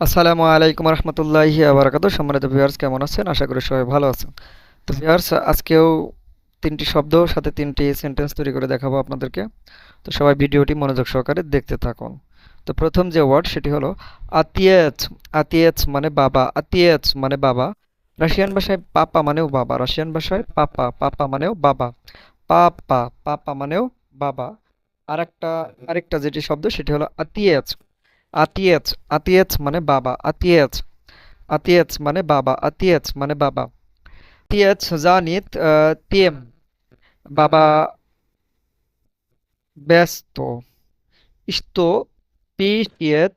আসসালামু আলাইকুম রহমতুল্লাহি আবরাকাত সম্মানিত ভিউয়ার্স কেমন আছেন? আশা করি সবাই ভালো আছেন। তো ভিউয়ার্স আজকেও তিনটি শব্দ, সাথে তিনটি সেন্টেন্স তৈরি করে দেখাবো আপনাদেরকে। তো সবাই ভিডিওটি মনোযোগ সহকারে দেখতে থাকুন। তো প্রথম যে ওয়ার্ড সেটি হলো আতিয়াচ আতিয়াচ মানে বাবা। আতিয়াচ মানে বাবা। রাশিয়ান ভাষায় পাপা মানেও বাবা। রাশিয়ান ভাষায় পাপা। পাপা মানেও বাবা। পাপা। পাপা মানেও বাবা। আরেকটা আরেকটা যেটি শব্দ, সেটি হলো আতিয়াচ আতিয়াচ আতিয়াচ মানে বাবা আতিয়াচ আতিয়াচ মানে বাবা আতিয়াচ মানে বাবা। আতিয়াচ জানিত তেম বাবা ব্যস্ত। ইস্তো পিশিয়েত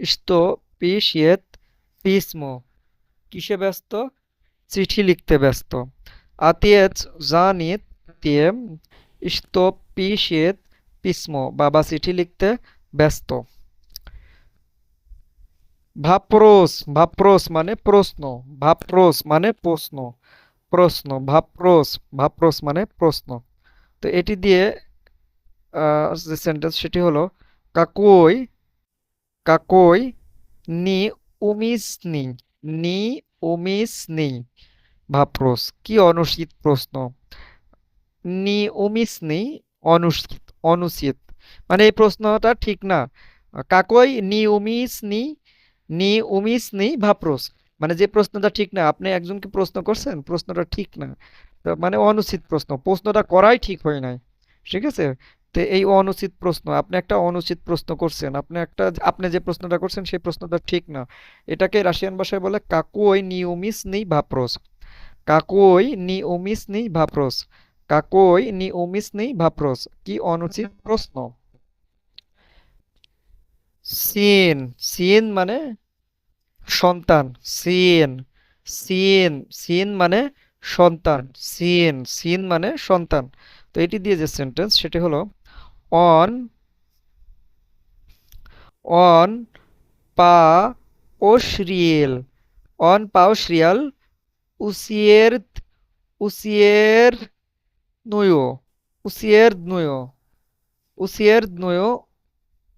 ইস্তো পিশিয়েত পিসমো কিসে ব্যস্ত? চিঠি লিখতে ব্যস্ত। আতিয়াচ জানিত তেম ইস্তো পিশিয়েত পিসমো বাবা চিঠি লিখতে ব্যস্ত। ভাপ্রোস ভাপ্রোস মানে প্রশ্ন, ভাপ্রোস মানে প্রশ্ন প্রশ্ন, ভাপ্রোস ভাপ্রোস মানে প্রশ্ন। তো এটি দিয়ে যে সেন্টেন্স সেটি হলো, কাকই কাকই নি উমিসনি নি উমিসনি ভাপ্রোস, কি অনুচিত প্রশ্ন? নি উমিসনি অনুচিত অনুচিত মানে এই প্রশ্নটা ঠিক না। কাকই নি উমিসনি নি, উমিস, নি, ভাপ্রোস। মানে যে প্রশ্নটা ঠিক না, আপনি একজনকে প্রশ্ন করছেন, প্রশ্নটা ঠিক না। মানে অনুচিত প্রশ্ন, প্রশ্নটা করাই ঠিক হয় নাই। ঠিক আছে? তো এই অনুচিত প্রশ্ন, আপনি একটা অনুচিত প্রশ্ন করছেন, আপনি একটা আপনি যে প্রশ্নটা করছেন, সেই প্রশ্নটা ঠিক না। এটাকে রাশিয়ান ভাষায় বলে কাকুই নিউমিস নি, ভাপ্রোস। কাকুই নি, উমিস, নি, ভাপ্রোস। কাকুই নি, উমিস, নি, ভাপ্রোস। কি অনুচিত প্রশ্ন? সিন সিন মানে সন্তান, সিন সিন সিন মানে সন্তান, সিন সিন মানে সন্তান। তো এটি দিয়ে যে সেন্টেন্স সেটি হলো অন অন পা ও শ্রিয়েল, অন পাও শ্রিয়াল উসিয়ের উসিয়ের নয়ো উসিয়ের নয়ো উসিয়ের নয়ো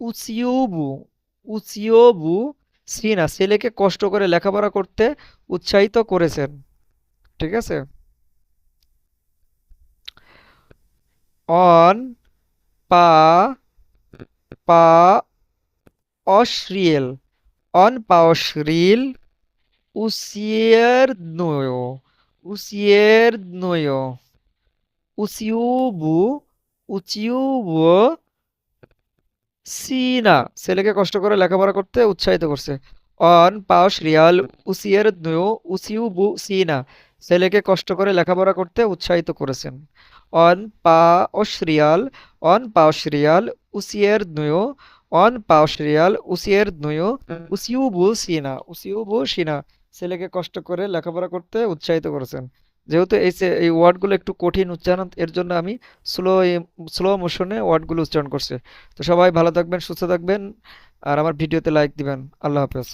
উচিওবু উচিওবু সিনা, ছেলেকে কষ্ট করে লেখাপড়া করতে উৎসাহিত করেছেন। ঠিক আছে? অন, পা পা, অশ্রিয়েল। অন, পা, অশ্রিল উসিয়ের নয় উসিয়ের নয় উচিউবু উচিউবু সিনা ছেলেকে কষ্ট করে লেখাপড়া করতে উৎসাহিত করছে। অন পাওস রিয়াল উসিয়ের নয় উসিউ বু সিনা ছেলেকে কষ্ট করে লেখাপড়া করতে উৎসাহিত করেছেন। অন পা রিয়াল, অন পাওস রিয়াল উসিয়ের নয় অন পাওস রিয়াল উসিয়ের নয় উসিউ বু সিনা উসিউ বু সিনা ছেলেকে কষ্ট করে লেখাপড়া করতে উৎসাহিত করেছেন। যেহেতু এই এই ওয়ার্ডগুলো একটু কঠিন উচ্চারণ, এর জন্য আমি স্লো স্লো মোশনে ওয়ার্ডগুলো উচ্চারণ করছি। তো সবাই ভালো থাকবেন, সুস্থ থাকবেন, আর আমার ভিডিওতে লাইক দিবেন। আল্লাহ হাফেজ।